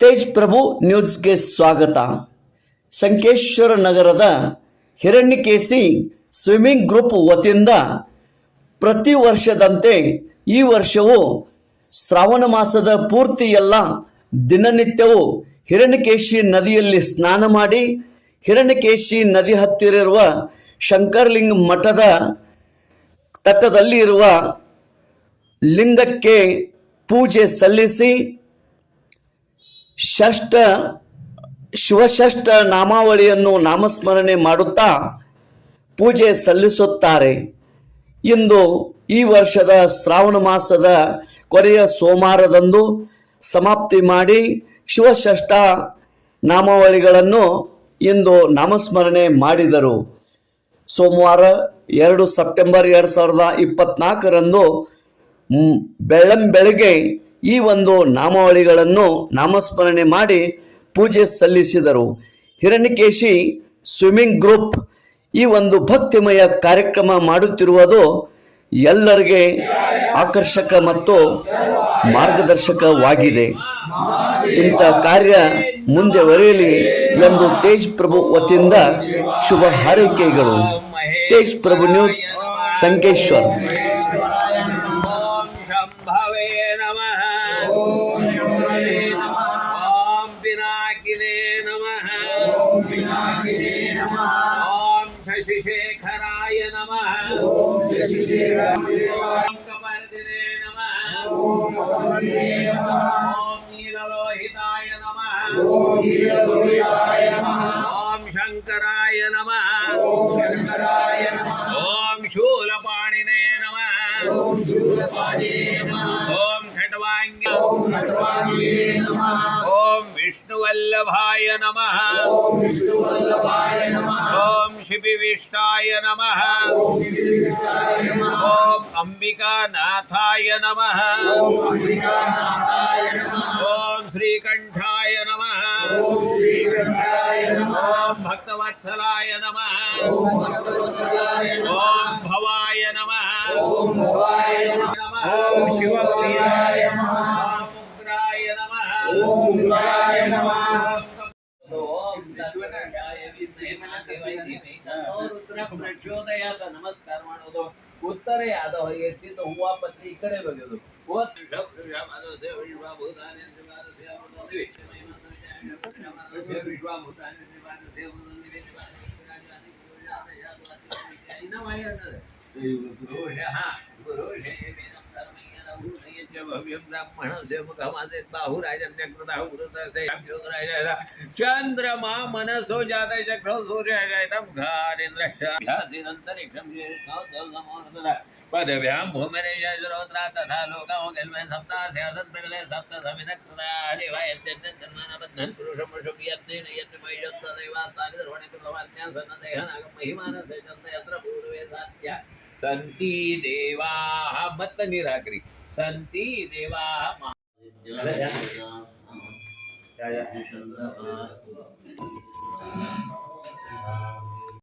ತೇಜ್ ಪ್ರಭು ನ್ಯೂಸ್ಗೆ ಸ್ವಾಗತ. ಸಂಕೇಶ್ವರ ನಗರದ ಹಿರಣ್ಯಕೇಸಿ ಸ್ವಿಮ್ಮಿಂಗ್ ಗ್ರೂಪ್ ವತಿಯಿಂದ ಪ್ರತಿ ವರ್ಷದಂತೆ ಈ ವರ್ಷವೂ ಶ್ರಾವಣ ಮಾಸದ ಪೂರ್ತಿ ಎಲ್ಲ ದಿನನಿತ್ಯವೂ ಹಿರಣ್ಯಕೇಶಿ ನದಿಯಲ್ಲಿ ಸ್ನಾನ ಮಾಡಿ ಹಿರಣ್ಯಕೇಶಿ ನದಿ ಹತ್ತಿರ ಇರುವ ಶಂಕರಲಿಂಗ ಮಠದ ತಟ್ಟದಲ್ಲಿ ಇರುವ ಲಿಂಗಕ್ಕೆ ಪೂಜೆ ಸಲ್ಲಿಸಿ ಷಷ್ಠ, ಶಿವಷಷ್ಠ ನಾಮಾವಳಿಯನ್ನು ನಾಮಸ್ಮರಣೆ ಮಾಡುತ್ತಾ ಪೂಜೆ ಸಲ್ಲಿಸುತ್ತಾರೆ. ಇಂದು ಈ ವರ್ಷದ ಶ್ರಾವಣ ಮಾಸದ ಕೊನೆಯ ಸೋಮವಾರದಂದು ಸಮಾಪ್ತಿ ಮಾಡಿ ಶಿವಷಷ್ಠ ನಾಮಾವಳಿಗಳನ್ನು ಇಂದು ನಾಮಸ್ಮರಣೆ ಮಾಡಿದರು. ಸೋಮವಾರ ಎರಡು ಸೆಪ್ಟೆಂಬರ್ ಎರಡು ಸಾವಿರದ ಇಪ್ಪತ್ನಾಲ್ಕರಂದು ಬೆಳ್ಳಂಬೆಳಗ್ಗೆ ಬೆಳ್ಳಂ ಬೆಳಗ್ಗೆ ಈ ಒಂದು ನಾಮಾವಳಿಗಳನ್ನು ನಾಮಸ್ಮರಣೆ ಮಾಡಿ ಪೂಜೆ ಸಲ್ಲಿಸಿದರು. ಹಿರಣ್ಯಕೇಶಿ ಸ್ವಿಮ್ಮಿಂಗ್ ಗ್ರೂಪ್ ಈ ಒಂದು ಭಕ್ತಿಮಯ ಕಾರ್ಯಕ್ರಮ ಮಾಡುತ್ತಿರುವುದು ಎಲ್ಲರಿಗೆ ಆಕರ್ಷಕ ಮತ್ತು ಮಾರ್ಗದರ್ಶಕವಾಗಿದೆ. ಇಂಥ ಕಾರ್ಯ ಮುಂದೆ ಬರೆಯಲಿ ಎಂದು ತೇಜ್ ಪ್ರಭು ವತಿಯಿಂದ ಶುಭ ಹಾರೈಕೆಗಳು. ತೇಜ್ ಪ್ರಭು ನ್ಯೂಸ್ ಸಂಕೇಶ್ವರ್. ఓం పినాకినే నమ ఓం శశిశేఖరాయ నమ ఓం కమర్దినే నమ ఓం నీలలోహితాయ నమ ఓం శంకరాయ నమ ఓం శూలపాణినే నమ ओम विष्णुवल्लभाय नमः ओम शिपिविष्टाय नमः ओम अंबिकानाथाय नमः ओम श्रीकंठाय नमः ओम भक्तवत्सलाय नमः ओम भवाय नमः ओम शिवप्रियाय नमः नमः ॐ ವಿಶ್ವನಾಥಾಯ ವಿದ್ಮಹೇ ಮಹಾದೇವಾಯ ಧೀಮಹಿ ತನ್ನೋ ರುದ್ರ ಪ್ರಚೋದಯಾತ್ ನಮಸ್ಕಾರ ಮಾಡೋದು ಉತ್ತರ ಯಾದವ ಎತ್ತಿದ ಹೂವ ಪತ್ರಿ ಈ ಕಡೆ ಬಗೆದು चंद्रमा मनसो जात चक्रो सूर्य पदभ्याम भूमिरेश्रोत्रा तथा लोकामगल्मे सप्ता स्यासत् प्रगले सप्त समिदः कृता हरिवाय जन्मनबद्धन् पुरुषमुषुभि यत्तेन यत् वैशत्तदैवास्तानि दर्वणे कृतवान्या सन्नदेहनागं महिमानस्य यत्र पूर्वे सात्या सन्ति देवाः मत निराकरी। सन्ति देवाः